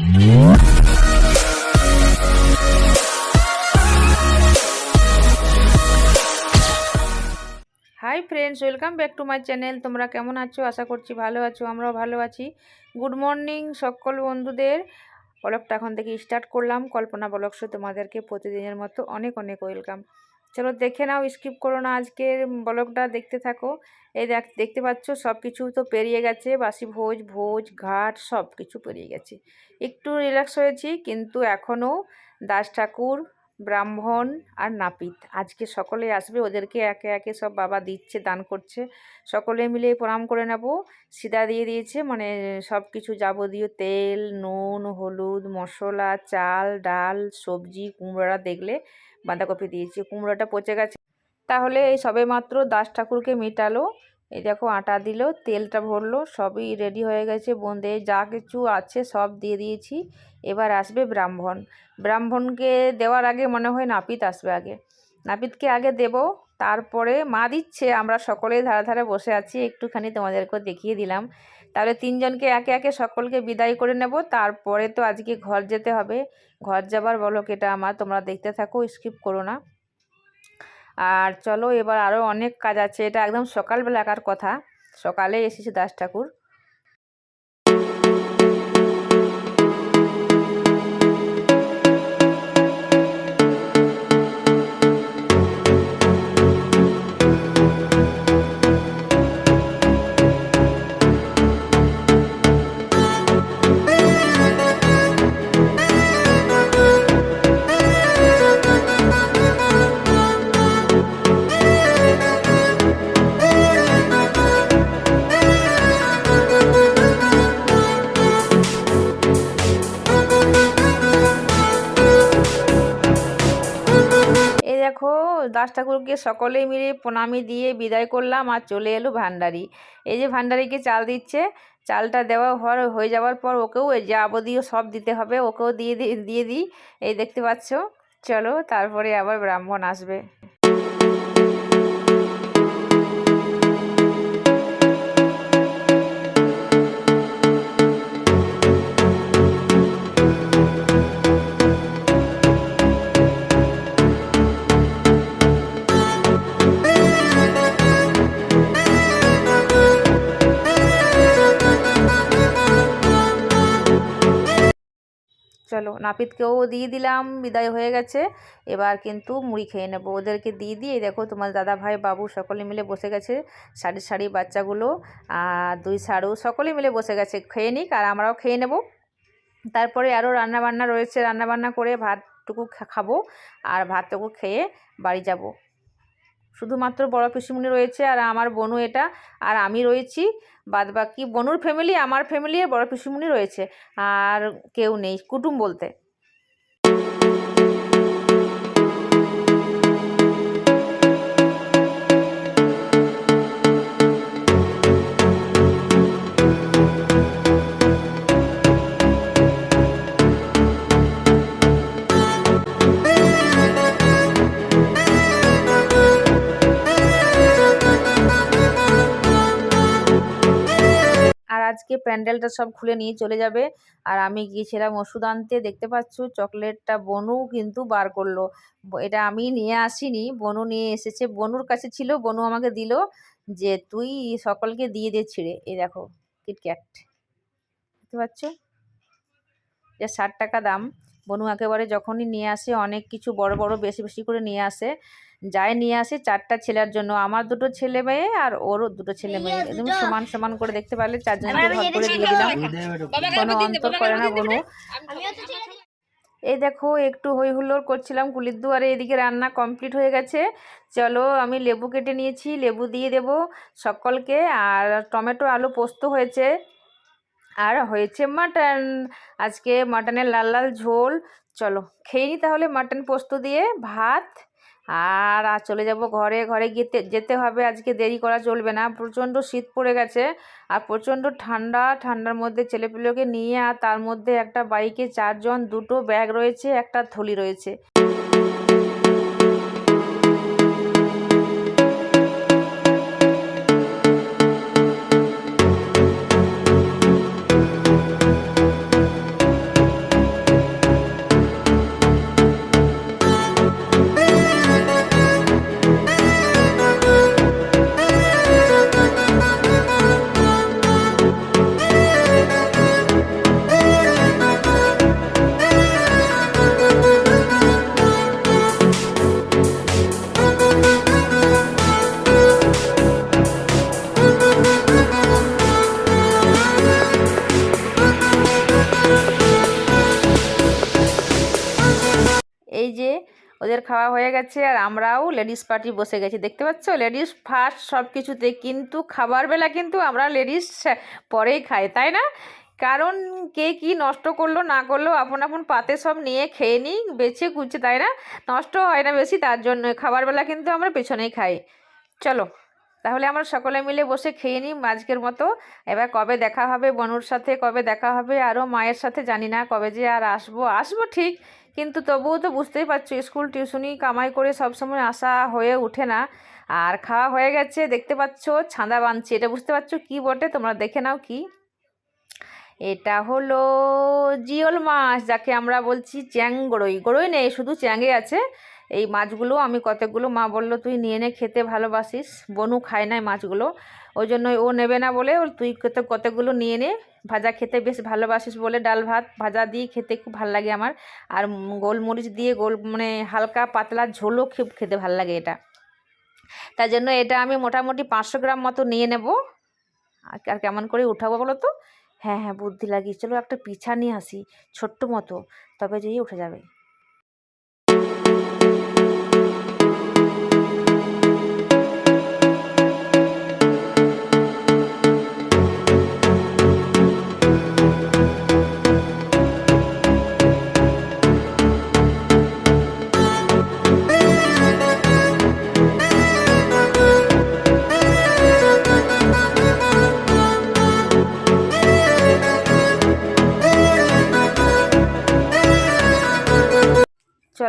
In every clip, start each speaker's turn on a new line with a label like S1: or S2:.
S1: Hi friends welcome back to my channel তোমরা কেমন আছো? আশা করছি ভালো আছো, আমরাও ভালো আছি। গুড মর্নিং সকল বন্ধুদের। ব্লগটা এখন থেকে স্টার্ট করলাম। কল্পনা ব্লগ শো তোমাদেরকে প্রতিদিনের মতো অনেক অনেক ওয়েলকাম চলো দেখে নাও স্কিপ করো না আজকের ব্লগটা দেখতে থাকো। এই দেখ, দেখতে পাচ্ছ সব কিছু তো পেরিয়ে গেছে, বাসি ভোজ ভোজ, ঘাট সব কিছু পেরিয়ে গেছে। একটু রিল্যাক্স হয়েছি, কিন্তু এখনও দাস ঠাকুর ব্রাহ্মণ আর নাপিত। আজকে সকলে আসবে, ওদেরকে একে একে সব বাবা দিচ্ছে, দান করছে। সকলে মিলে প্রণাম করে নেব। সিদা দিয়ে দিয়েছে মানে সব কিছু যাবতীয় তেল, নুন, হলুদ, মশলা, চাল, ডাল, সবজি কুমড়োটা দেখলে বাঁধাকপি দিয়েছে। কুমড়োটা পচে গেছে। তাহলে এই সবে মাত্র দাস ঠাকুরকে মেটালো। এই দেখো আটা দিল, তেলটা ভরলো, সবই রেডি হয়ে গেছে। বোঁদে যা কিছু আছে সব দিয়ে দিয়েছি। এবার আসবে ব্রাহ্মণ। ব্রাহ্মণকে দেওয়ার আগে মনে হয় নাপিত আসবে আগে। নাপিতকে আগে দেব, তারপরে মা দিচ্ছে, আমরা সকলেই ধারে ধারে বসে আছি, একটুখানি তোমাদেরকে দেখিয়ে দিলাম। তাহলে তিনজনকে একে একে সকলকে বিদায় করে নেব, তারপরে তো আজকে ঘর যেতে হবে। ঘর যাবার বলো এটা আমার, তোমরা দেখতে থাকো স্কিপ করো না। আর চলো, এবার আরও অনেক কাজ আছে, এটা একদম সকালবেলাকার কথা। সকালে এসেছে দাস ঠাকুর। দাস ঠাকুরকে সকলে মিলে প্রণামি দিয়ে বিদায় করলাম আর চলে এলো ভান্ডারি। এই যে ভান্ডারিকে চাল দিচ্ছে, চালটা দেওয়া হওয়ার হয়ে যাওয়ার পর ওকেও যাবতীয় সব দিতে হবে, ওকেও দিয়ে দিয়ে দিই। এই দেখতে পাচ্ছ? চলো তারপরে আবার ব্রাহ্মণ আসবে। চলো, নাপিতকেও দিয়ে দিলাম, বিদায় হয়ে গেছে। এবার কিন্তু মুড়ি খেয়ে নেব। ওদেরকে দিয়ে দিয়ে দেখো তোমার দাদা ভাই, বাবু সকলে মিলে বসে গেছে শাড়ি শাড়ি বাচ্চাগুলো, আর দুই সারু সকলে মিলে বসে গেছে, খেয়ে নিক আর আমরাও খেয়ে নেব। তারপরে আরও রান্নাবান্না রয়েছে, রান্নাবান্না করে ভাতটুকু খাব আর ভাতটুকু খেয়ে বাড়ি যাব। শুধুমাত্র বড় পিসিমণি রয়েছে আর আমার বনু এটা, আর আমি রয়েছি। বাদ বাকি বনুর ফ্যামিলি আমার ফ্যামিলি আর বড় পিসিমণি রয়েছে। আর কেউ নেই, কুটুম বলতে। আজকে প্যান্ডেলটা সব খুলে নিয়ে চলে যাবে। আর আমি গিয়েছিলাম ওষুধ আনতে, দেখতে পাচ্ছ চকলেটটা বনু কিন্তু বার করল। এটা আমি নিয়ে আসিনি, বনু নিয়ে এসেছে। বনুর কাছে ছিল, বনু আমাকে দিল যে, তুই সকলকে দিয়ে দে ছিঁড়ে। এই দেখো কিটক্যাট দেখতে পাচ্ছ? যা ষাট টাকা দাম। বনু একেবারে যখনই নিয়ে আসে অনেক কিছু বড় বড় বেশি বেশি করে নিয়ে আসে। যাই নিয়ে আসে চারটা ছেলের জন্য। আমার দুটো ছেলে মেয়ে আর ওরও দুটো ছেলে মেয়ে। একদম সমান সমান করে দেখতে পারলে চারজনকে ভাগ করে দিয়ে দিলাম। কোনো অন্তর করে না বনু। এই দেখো একটু হই হুল্লোড় করছিলাম কুলির দুয়ারে এদিকে রান্না কমপ্লিট হয়ে গেছে। চলো আমি লেবু কেটে নিয়েছি। লেবু দিয়ে দেব সকলকে। আর টমেটো আলু পোস্ত হয়েছে। আর হয়েছে মাটন। আজকে মাটনের লাল লাল ঝোল। চলো, খেয়ে নি তাহলে মাটন পোস্ত দিয়ে ভাত। আর আর চলে যাব ঘরে। ঘরে গিয়ে যেতে হবে। আজকে দেরি করা চলবে না। প্রচণ্ড শীত পড়ে গেছে আর প্রচণ্ড ঠান্ডা। ঠান্ডার মধ্যে ছেলেপিলেকে নিয়ে আর তার মধ্যে একটা বাইকে চারজন, দুটো ব্যাগ রয়েছে, একটা থলি রয়েছে। ওদের খাওয়া হয়ে গেছে আর আমরাও লেডিস পার্টি বসে গেছি, দেখতে পাচ্ছ? লেডিস ফার্স্ট সব কিছুতে কিন্তু খাবার বেলা কিন্তু আমরা লেডিস পরেই খাই, তাই না? কারণ কে কি নষ্ট করল, না করল, আপন আপন পাতে সব নিয়ে খেয়ে নিই, বেছে কুচে তাই না? নষ্ট হয় না বেশি, তার জন্য খাবার বেলা কিন্তু আমরা পেছনেই খাই। চলো, তাহলে আমরা সকলে মিলে বসে খেয়ে নিই আজকের মতো। এবার কবে দেখা হবে বনুর সাথে, কবে দেখা হবে আরও মায়ের সাথে জানি না, কবে যে আর আসব আসব ঠিক। কিন্তু তবুও তো বুঝতেই পারছ, স্কুল টিউশনি কামাই করে সবসময় আসা হয়ে ওঠে না। আর খাওয়া হয়ে গেছে, দেখতে পাচ্ছ, ছাঁদা বাঁধছি এটা বুঝতে পারছ কি বটে? তোমরা দেখে নাও কি। এটা হলো জিওল মাছ, যাকে আমরা বলছি চ্যাং গড়ই গড়ই নেই, শুধু চ্যাঙে আছে। এই মাছগুলো আমি কতগুলো, মা বলল, তুই নিয়ে নে, খেতে ভালোবাসিস। বনু খায় না মাছগুলো। ওই জন্য ও নেবে না বলে তুই কত, কতগুলো নিয়ে নে, ভাজা খেতে বেশ ভালোবাসিস বলে ডাল ভাত ভাজা দিয়ে খেতে খুব ভালো লাগে আমার। আর গোলমরিচ দিয়ে গোল মানে হালকা পাতলা ঝোলও খুব খেতে ভালো লাগে এটা। তার জন্য এটা আমি মোটামুটি পাঁচশো গ্রাম মতো নিয়ে নেব। আর কেমন করে উঠাবো বলো তো? হ্যাঁ হ্যাঁ বুদ্ধি লাগিয়ে, চলো একটা পিছা নিয়ে আসি, ছোট্ট মতো, তবে যেই উঠে যাবে।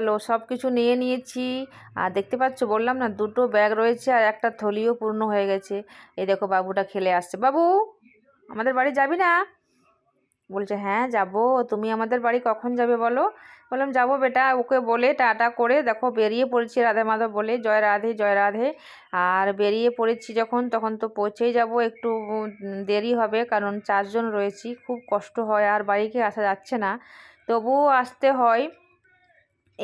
S1: চলো সব কিছু নিয়ে নিয়েছি। আর দেখতে পাচ্ছ, বললাম না, দুটো ব্যাগ রয়েছে আর একটা থলিও পূর্ণ হয়ে গেছে। এই দেখো, বাবুটা খেলে আসছে। বাবু, আমাদের বাড়ি যাবি না? বলছে হ্যাঁ যাব। তুমি আমাদের বাড়ি কখন যাবে বলো? বললাম, যাব বেটা, ওকে বলে টাটা করে দেখো, বেরিয়ে পড়েছি রাধে মাধব বলে, জয় রাধে জয় রাধে। আর বেরিয়ে পড়েছি যখন, তখন তো পৌঁছেই যাব, একটু দেরি হবে, কারণ চারজন রয়েছি, খুব কষ্ট হয়, আর বাড়িকে আসা যাচ্ছে না। তবুও আসতে হয়।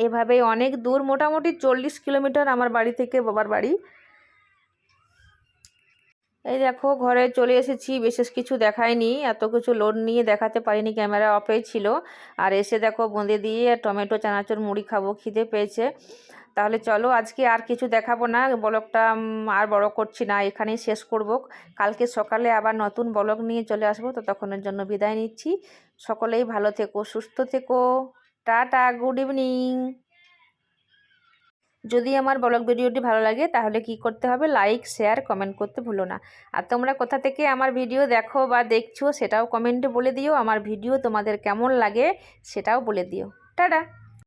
S1: এভাবেই অনেক দূর, মোটামুটি চল্লিশ কিলোমিটার আমার বাড়ি থেকে বাবার বাড়ি। এই দেখো, ঘরে চলে এসেছি, বিশেষ কিছু দেখায়নি এত কিছু লোড নিয়ে দেখাতে পারিনি ক্যামেরা অফেই ছিল। আর এসে দেখো, বোঁদে দিয়ে টমেটো, চানাচুর, মুড়ি খাব, খিদে পেয়েছে। তাহলে চলো, আজকে আর কিছু দেখাবো না বলকটা আর বড় করছি না, এখানেই শেষ করব। কালকে সকালে আবার নতুন বলক নিয়ে চলে আসব তো তখনের জন্য বিদায় নিচ্ছি। সকলেই ভালো থেকো, সুস্থ থেকো। Tata, good evening. যদি আমার ব্লগ ভিডিওটি ভালো লাগে, তাহলে কি করতে হবে? লাইক, শেয়ার, কমেন্ট করতে ভুলো না। আর তোমরা কোথা থেকে আমার ভিডিও দেখো বা দেখছ, সেটাও কমেন্টে বলে দিও। আমার ভিডিও তোমাদের কেমন লাগে, সেটাও বলে দিও। টাটা।